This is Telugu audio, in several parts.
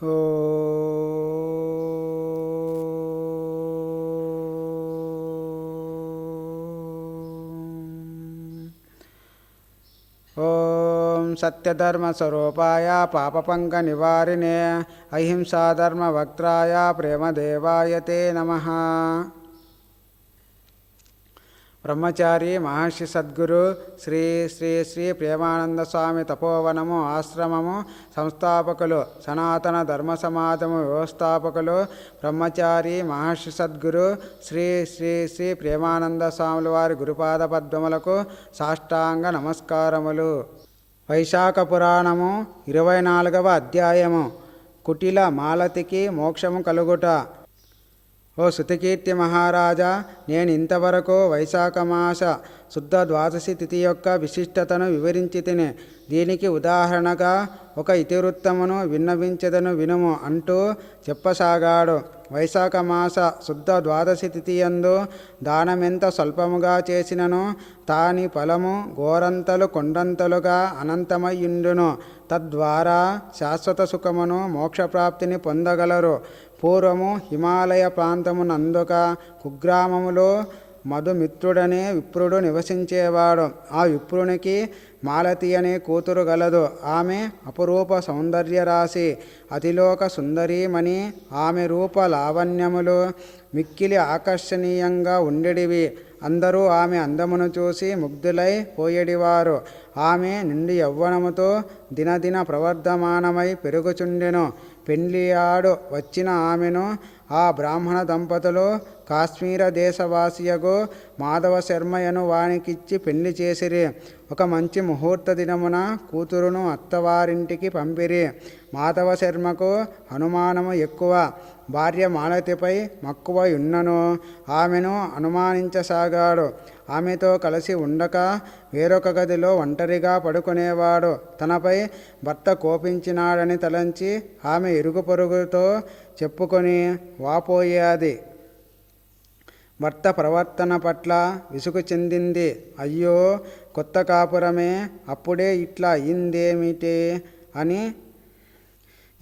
ఓం సత్యధర్మస్వరూపాయ పాపపంకనివారిణే అహింసాధర్మవక్త్రాయ ప్రేమదేవాయ తే నమ బ్రహ్మచారి మహర్షి సద్గురు శ్రీ శ్రీ శ్రీ ప్రేమానంద స్వామి తపోవనము ఆశ్రమము సంస్థాపకులు సనాతన ధర్మ సమాజము వ్యవస్థాపకులు బ్రహ్మచారి మహర్షి సద్గురు శ్రీ శ్రీ శ్రీ ప్రేమానంద స్వాముల వారి గురుపాద పద్మములకు సాష్టాంగ నమస్కారములు. వైశాఖ పురాణము ఇరవై నాలుగవ అధ్యాయము. కుటిల మాలతికి మోక్షము కలుగుట. ఓ శృతికీర్తి మహారాజా నేను ఇంతవరకు వైశాఖ మాస శుద్ధ ద్వాదశి తిథి యొక్క విశిష్టతను వివరించి తిని. దీనికి ఉదాహరణగా ఒక ఇతివృత్తమును విన్నవించదను వినుము అంటూ చెప్పసాగాడు. వైశాఖ మాస శుద్ధ ద్వాదశి తిథియందు దానమెంత స్వల్పముగా చేసినను తాని ఫలము గోరంతలు కొండంతలుగా అనంతమయ్యుండును. తద్వారా శాశ్వత సుఖమును మోక్షప్రాప్తిని పొందగలరు. పూర్వము హిమాలయ ప్రాంతమునందుక కుగ్రామములో మధుమిత్రుడనే విప్రుడు నివసించేవాడు. ఆ విప్రునికి మాలతి అనే కూతురు గలదు. ఆమె అపురూప సౌందర్య రాశి అతిలోక సుందరీమణి. ఆమె రూప లావణ్యములు మిక్కిలి ఆకర్షణీయంగా ఉండేటివి అందరూ ఆమె అందమును చూసి ముగ్ధులై పోయేడివారు. ఆమె నిండి యవ్వనముతో దినదిన ప్రవర్ధమానమై పెరుగుచుండెను. పెండ్లియాడు వచ్చిన ఆమెను ఆ బ్రాహ్మణ దంపతులు కాశ్మీర దేశవాసియగు మాధవ శర్మయను వానికిచ్చి పెళ్ళి చేసిరి. ఒక మంచి ముహూర్త దినమున కూతురును అత్తవారింటికి పంపిరి. మాధవ శర్మకు అనుమానము ఎక్కువ. భార్య మాలతిపై మక్కువ ఉన్నను ఆమెను అనుమానించసాగాడు. ఆమెతో కలిసి ఉండక వేరొక గదిలో ఒంటరిగా పడుకునేవాడు. తనపై భర్త కోపించినాడని తలంచి ఆమె ఇరుగు పొరుగుతో చెప్పుకొని వాపోయేది. భర్త ప్రవర్తన పట్ల విసుగు చెందింది. అయ్యో కొత్త కాపురమే అప్పుడే ఇట్లా అయిందేమిటి అని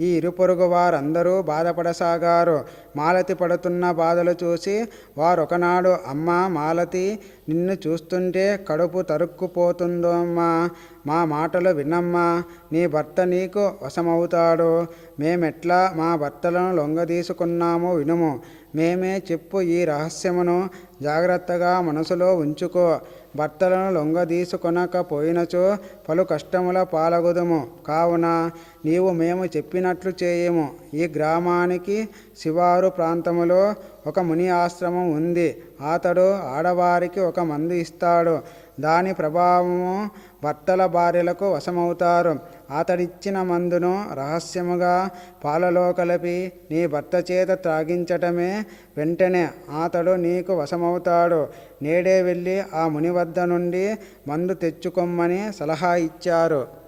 ఈ ఇరుపొరుగు వారందరూ బాధపడసాగారు. మాలతి పడుతున్న బాధలు చూసి వారొకనాడు అమ్మా మాలతి నిన్ను చూస్తుంటే కడుపు తరుక్కుపోతుందమ్మా మా మాటలు వినమ్మా. నీ భర్త నీకు వశమవుతాడు. మేమెట్లా మా భర్తలను లొంగదీసుకున్నామో వినుము. మేమే చెప్పు ఈ రహస్యమును జాగ్రత్తగా మనసులో ఉంచుకో. భర్తలను లొంగదీసుకొనకపోయినచో పలు కష్టముల పాలగుదుము. కావున నీవు మేము చెప్పినట్లు చేయము. ఈ గ్రామానికి శివారు ప్రాంతములో ఒక ముని ఆశ్రమం ఉంది. అతడు ఆడవారికి ఒక మందు ఇస్తాడు. దాని ప్రభావము భర్తల భార్యలకు వశమవుతారు. అతడిచ్చిన మందును రహస్యముగా పాలలో కలిపి నీ భర్త చేత త్రాగించటమే వెంటనే అతడు నీకు వశమవుతాడు. నేడే వెళ్ళి ఆ ముని వద్ద నుండి మందు తెచ్చుకొమ్మని సలహా ఇచ్చారు.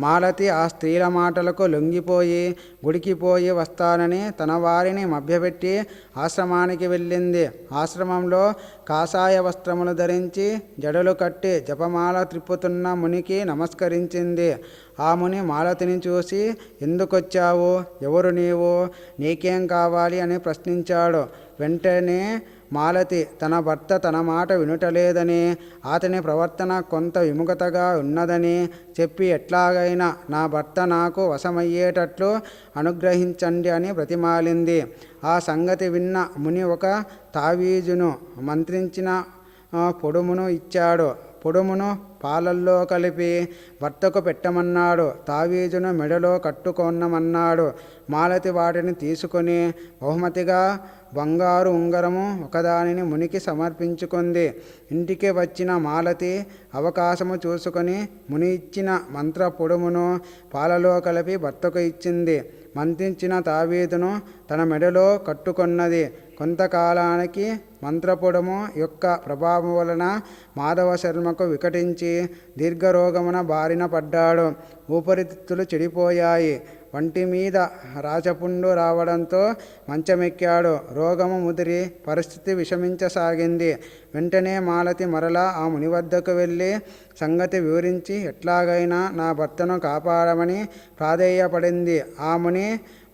మాలతి ఆ స్త్రీల మాటలకు లొంగిపోయి గుడికిపోయి వస్తానని తన వారిని మభ్యపెట్టి ఆశ్రమానికి వెళ్ళింది. ఆశ్రమంలో కాషాయ వస్త్రములు ధరించి జడలు కట్టి జపమాల త్రిప్పుతున్న మునికి నమస్కరించింది. ఆ ముని మాలతిని చూసి ఎందుకొచ్చావు? ఎవరు నీవు? నీకేం కావాలి? అని ప్రశ్నించాడు. వెంటనే మాలతి తన భర్త తన మాట వినుటలేదని అతని ప్రవర్తన కొంత విముఖతగా ఉన్నదని చెప్పి ఎట్లాగైనా నా భర్త నాకు వశమయ్యేటట్లు అనుగ్రహించండి అని బ్రతిమాలింది ఆ సంగతి విన్న ముని ఒక తావీజును మంత్రించిన పొడుమును ఇచ్చాడు. పొడుమును పాలల్లో కలిపి భర్తకు పెట్టమన్నాడు. తావీజును మెడలో కట్టుకొనమన్నాడు. మాలతి వాటిని తీసుకొని బహుమతిగా బంగారు ఉంగరము ఒకదానిని మునికి సమర్పించుకుంది. ఇంటికి వచ్చిన మాలతి అవకాశము చూసుకొని ముని ఇచ్చిన మంత్ర పొడుమును పాలలో కలిపి భర్తకు ఇచ్చింది. మంత్రించిన తావీదును తన మెడలో కట్టుకొన్నది. కొంతకాలానికి మంత్రపుడము యొక్క ప్రభావం వలన మాధవ శర్మకు వికటించి దీర్ఘరోగమున బారిన పడ్డాడు. ఊపిరితిత్తులు చెడిపోయాయి. వంటి మీద రాచపుండు రావడంతో మంచమెక్కాడు. రోగము ముదిరి పరిస్థితి విషమించసాగింది. వెంటనే మాలతి మరలా ఆ ముని వద్దకు వెళ్ళి సంగతి వివరించి ఎట్లాగైనా నా భర్తను కాపాడమని ప్రాధేయపడింది. ఆ ముని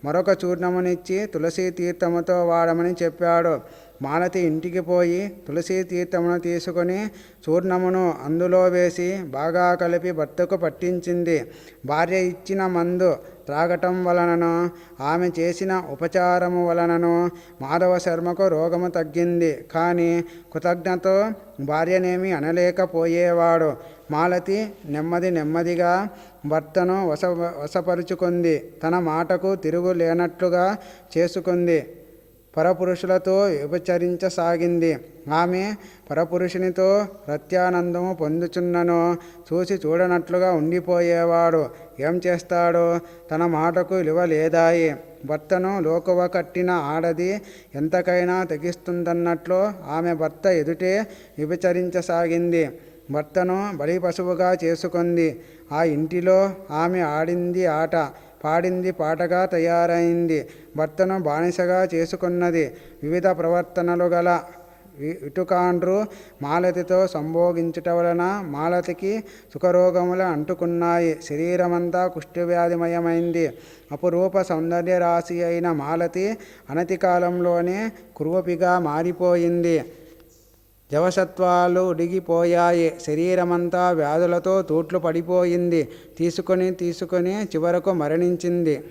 మరొక చూర్ణమునిచ్చి తులసి తీర్థముతో వాడమని చెప్పాడు. మాలతి ఇంటికి పోయి తులసి తీర్థమును తీసుకొని చూర్ణమును అందులో వేసి బాగా కలిపి భర్తకు పట్టించింది. భార్య ఇచ్చిన మందు త్రాగటం వలనను ఆమె చేసిన ఉపచారము వలనను మాధవ శర్మకు రోగము తగ్గింది. కానీ కృతజ్ఞతో భార్యనేమి అనలేకపోయేవాడు. మాలతి నెమ్మది నెమ్మదిగా భర్తను వశ వశపరుచుకుంది. తన మాటకు తిరుగు లేనట్లుగా చేసుకుంది. పరపురుషులతో వ్యభిచరించసాగింది ఆమె పరపురుషునితో ప్రత్యానందము పొందుచున్నను. చూసి చూడనట్లుగా ఉండిపోయేవాడు. ఏం చేస్తాడు? తన మాటకు విలువ లేదాయి. భర్తను లోకువ కట్టిన ఆడది ఎంతకైనా తెగిస్తుందన్నట్లు ఆమె భర్త ఎదుటే విభచరించసాగింది. భర్తను బలి పశువుగా చేసుకుంది. ఆ ఇంటిలో ఆమె ఆడింది ఆట. పాడింది పాటగా తయారైంది. భర్తను బానిసగా చేసుకున్నది. వివిధ ప్రవర్తనలు గల ఇటుకాండ్రు మాలతితో సంభోగించుట వలన మాలతికి సుఖరోగములు అంటుకున్నాయి. శరీరమంతా కుష్ఠవ్యాధిమయమైంది. అపురూప సౌందర్య రాశి అయిన మాలతి అనతి కాలంలోనే కురూపిగా మారిపోయింది. జవసత్వాలు ఉడిగిపోయాయి శరీరమంతా వ్యాధులతో తూట్లు పడిపోయింది. తీసుకొని తీసుకొని చివరకు మరణించింది.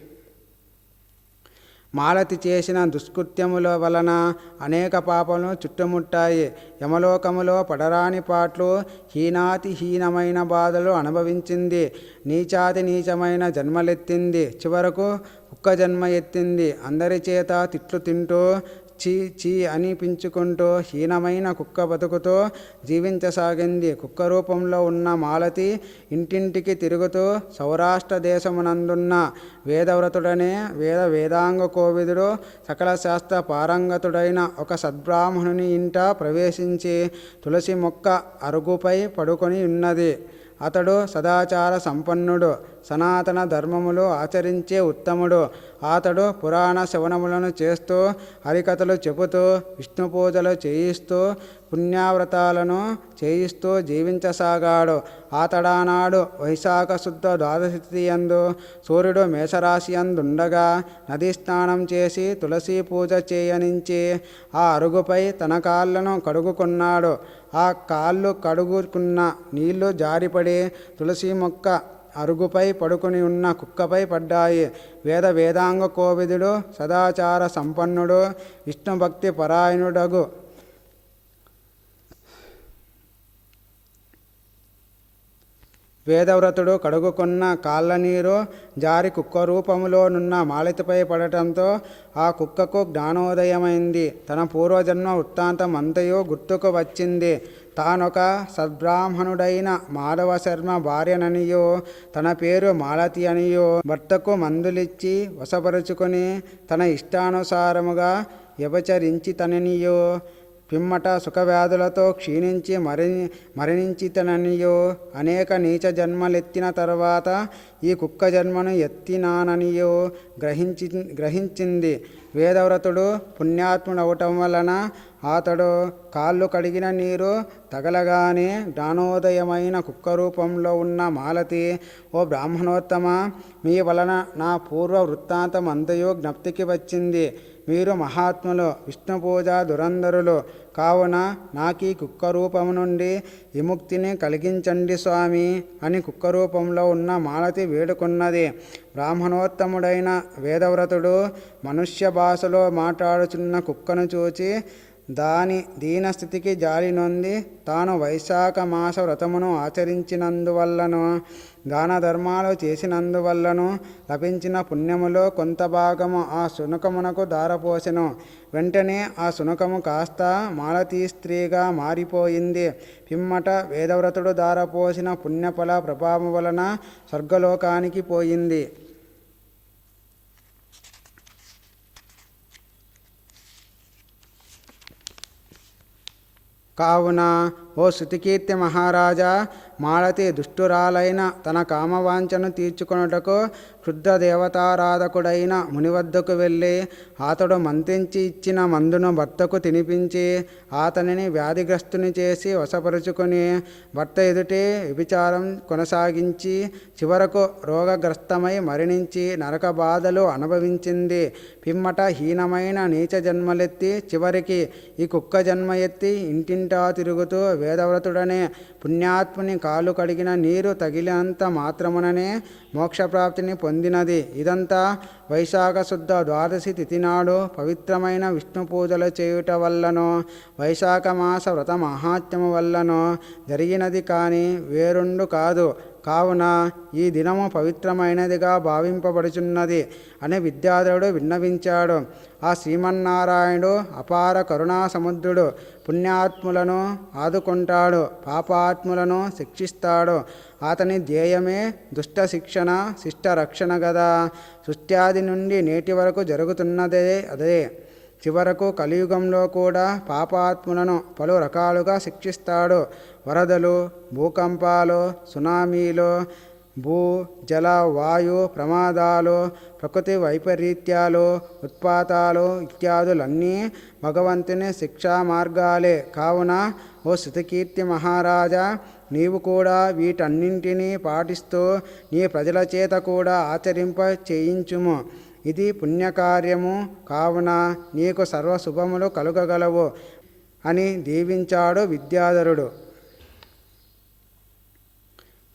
మాలతి చేసిన దుష్కృత్యముల వలన అనేక పాపలు చుట్టుముట్టాయి. యమలోకములో పడరాని పాట్లు హీనాతి హీనమైన బాధలు అనుభవించింది. నీచాతి నీచమైన జన్మలెత్తింది. చివరకు ఒక్క జన్మ ఎత్తింది. అందరి చేత తిట్లు తింటూ చీ చీ అనిపించుకుంటూ హీనమైన కుక్క బతుకుతో జీవించసాగింది. కుక్క రూపంలో ఉన్న మాలతి ఇంటింటికి తిరుగుతూ సౌరాష్ట్ర దేశమునందున్న వేదవ్రతుడనే వేద వేదాంగ కోవిదుడు సకల శాస్త్ర పారంగతుడైన ఒక సద్బ్రాహ్మణుని ఇంట ప్రవేశించి తులసి మొక్క అరుగుపై పడుకొని ఉన్నది. అతడు సదాచార సంపన్నుడు. సనాతన ధర్మములు ఆచరించే ఉత్తముడు. అతడు పురాణ శవనములను చేస్తూ హరికథలు చెబుతూ విష్ణు పూజలు చేయిస్తూ పుణ్యావ్రతాలను చేయిస్తూ జీవించసాగాడు. ఆతడానాడు వైశాఖ శుద్ధ ద్వాదశి యందు సూర్యుడు మేషరాశి అందుండగా నదీ స్నానం చేసి తులసి పూజ చేయనించి ఆ అరుగుపై తన కాళ్ళను కడుగుకున్నాడు. ఆ కాళ్ళు కడుగుకున్న నీళ్ళు జారిపడి తులసి మొక్క అరుగుపై పడుకుని ఉన్న కుక్కపై పడ్డాయి. వేద వేదాంగ కోవిదుడు సదాచార సంపన్నుడు విష్ణుభక్తి పరాయణుడగు. వేదవ్రతుడు కడుగుకున్న కాళ్ళ నీరు జారి కుక్క రూపములోనున్న మాలితపై పడటంతో ఆ కుక్కకు జ్ఞానోదయమైంది. తన పూర్వజన్మ వృత్తాంతం అంతయో గుర్తుకు వచ్చింది. తానొక సద్బ్రాహ్మణుడైన మాధవ శర్మ భార్యననియో తన పేరు మాలతి అనియో భర్తకు మందులిచ్చి వశపరుచుకొని తన ఇష్టానుసారముగా వ్యభచరించి తననియో పిమ్మట సుఖవ్యాధులతో క్షీణించి మరణి మరణించితననియో అనేక నీచ జన్మలెత్తిన తర్వాత ఈ కుక్క జన్మను ఎత్తినాననియో గ్రహించి గ్రహించింది. వేదవ్రతుడు పుణ్యాత్ముడవటం వలన అతడు కాళ్ళు కడిగిన నీరు తగలగానే జ్ఞానోదయమైన కుక్క రూపంలో ఉన్న మాలతి ఓ బ్రాహ్మణోత్తమ మీ వలన నా పూర్వ వృత్తాంతం అంతయో జ్ఞప్తికి వచ్చింది. మీరు మహాత్ములు విష్ణు పూజ దురంధరులు. కావున నాకీ కుక్క రూపము నుండి విముక్తిని కలిగించండి స్వామి అని కుక్క రూపంలో ఉన్న మాలతి వేడుకున్నది. బ్రాహ్మణోత్తముడైన వేదవ్రతుడు మనుష్య భాషలో మాట్లాడుచున్న కుక్కను చూచి దాని దీనస్థితికి జాలి నొంది తాను వైశాఖ మాస వ్రతమును ఆచరించినందువల్లను దాన ధర్మాలు చేసినందువల్లను లభించిన పుణ్యములో కొంత భాగము ఆ శునకమునకు దారపోసెను వెంటనే ఆ శునకము కాస్త మాలతీ స్త్రీగా మారిపోయింది. పిమ్మట వేదవ్రతుడు దారపోసిన పుణ్యఫల ప్రభావం వలన స్వర్గలోకానికి పోయింది. కావున ఓ శృతికీర్తి మహారాజా మాలతి దుష్టురాలైన తన కామవాంఛను తీర్చుకొనుటకు క్షుద్ర దేవతారాధకుడైన ముని వద్దకు వెళ్ళి అతడు మంత్రించి ఇచ్చిన మందును భర్తకు తినిపించి అతనిని వ్యాధిగ్రస్తుని చేసి వశపరుచుకుని భర్త ఎదుటే వ్యభిచారం కొనసాగించి చివరకు రోగగ్రస్తమై మరణించి నరక బాధలు అనుభవించింది. పిమ్మట హీనమైన నీచ జన్మలెత్తి చివరికి ఈ కుక్క జన్మ ఎత్తి ఇంటింటా తిరుగుతూ వేదవ్రతుడనే పుణ్యాత్ముని కాలు కడిగిన నీరు తగిలినంత మాత్రముననే మోక్షప్రాప్తిని పొందినది. ఇదంతా వైశాఖ శుద్ధ ద్వాదశి తిథి నాడు పవిత్రమైన విష్ణు పూజలు చేయుట వల్లనో వైశాఖ మాస వ్రత మహాత్యము వల్లనో జరిగినది కానీ వేరుండు కాదు. కావున ఈ దినము పవిత్రమైనదిగా భావింపబడుచున్నది అని విద్యాధరుడు విన్నవించాడు. ఆ శ్రీమన్నారాయణుడు అపార కరుణా సముద్రుడు పుణ్యాత్ములను ఆదుకుంటాడు పాపాత్ములను శిక్షిస్తాడు. అతని ధ్యేయమే దుష్ట శిక్షణ శిష్ట రక్షణ గదా. సృష్ట్యాది నుండి నేటి వరకు జరుగుతున్నదే అదే. చివరకు కలియుగంలో కూడా పాపాత్ములను పలు రకాలుగా శిక్షిస్తాడు. వరదలు భూకంపాలు సునామీలు భూ జల వాయు ప్రమాదాలు ప్రకృతి వైపరీత్యాలు ఉత్పాతాలు ఇత్యాదులన్నీ భగవంతుని శిక్షా మార్గాలే. కావున ఓ శృతికీర్తి మహారాజా నీవు కూడా వీటన్నింటినీ పాటిస్తూ నీ ప్రజల చేత కూడా ఆచరింప చేయించుము. ఇది పుణ్యకార్యము కావున నీకు సర్వశుభములు కలుగగలవు అని దీవించాడు విద్యాధరుడు.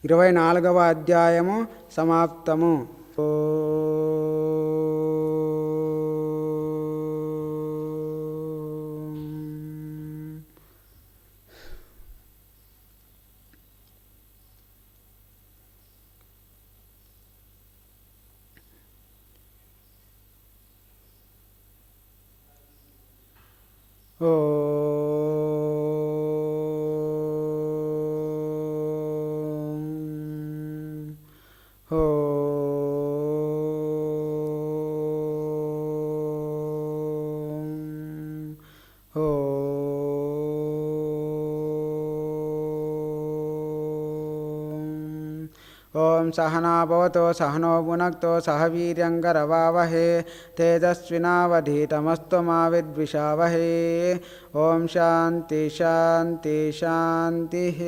ఇరవై నాలుగవ అధ్యాయము సమాప్తము. ఓ ॐ सहनाभवतो सहनो भुनक्तो सह वीर्यङ्गरवावहे तेजस्विनावधीतमस्तु मा विद्विषावहे ॐ शान्ति शान्ति शान्तिः